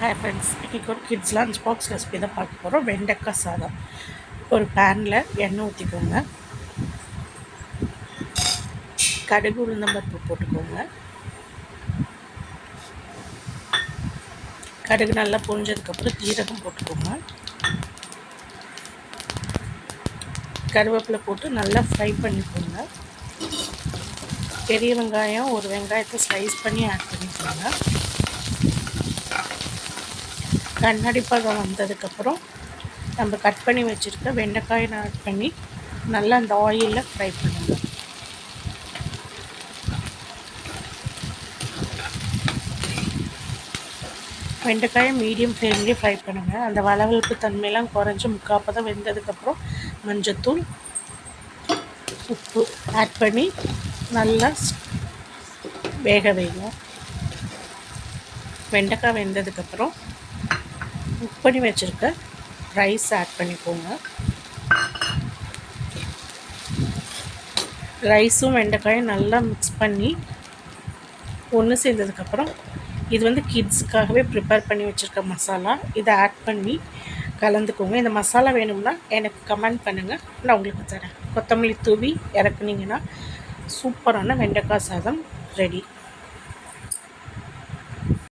Hi friends இன்றைக்கி ஒரு kids lunch box recipe தான் பார்க்க போகிறோம் வெண்டைக்காய் சாதம். ஒரு பேனில் எண்ணெய் ஊற்றிக்கோங்க கடுகு உளுந்தம்பருப்பு போட்டுக்கோங்க. கடுகு நல்லா பொழிஞ்சதுக்கப்புறம் ஜீரகம் போட்டுக்கோங்க. கருவேப்பிலை போட்டு நல்லா ஃப்ரை பண்ணிக்கோங்க. பெரிய வெங்காயம் ஒரு வெங்காயத்தை ஸ்லைஸ் பண்ணி ஆட் பண்ணிக்கோங்க. கண்ணாடி பதம் வந்ததுக்கப்புறம் நம்ம கட் பண்ணி வச்சுருக்க வெண்டைக்காயை ஆட் பண்ணி நல்லா அந்த ஆயிலில் ஃப்ரை பண்ணுங்க. வெண்டைக்காயை மீடியம் ஃப்ளேம்லேயே ஃப்ரை பண்ணுங்கள் அந்த வளவளப்பு தன்மையெல்லாம் குறைஞ்சி முக்காப்பதம் வெந்ததுக்கப்புறம் மஞ்சத்தூள் உப்பு ஆட் பண்ணி நல்லா வேக வைங்க. வெண்டைக்காய் வெந்ததுக்கப்புறம் குக் பண்ணி வச்சுருக்க ரைஸ் ஆட் பண்ணிக்கோங்க. ரைஸும் வெண்டைக்காயும் நல்லா மிக்ஸ் பண்ணி ஒன்று சேர்ந்ததுக்கப்புறம் இது வந்து கிட்ஸுக்காகவே ப்ரிப்பேர் பண்ணி வச்சுருக்க மசாலா. இதை ஆட் பண்ணி கலந்துக்கோங்க. இந்த மசாலா வேணும்னா எனக்கு கமெண்ட் பண்ணுங்கள் நான் உங்களுக்கு தரேன். கொத்தமல்லி தூவி இறக்குனீங்கன்னா சூப்பரான வெண்டைக்காய் சாதம் ரெடி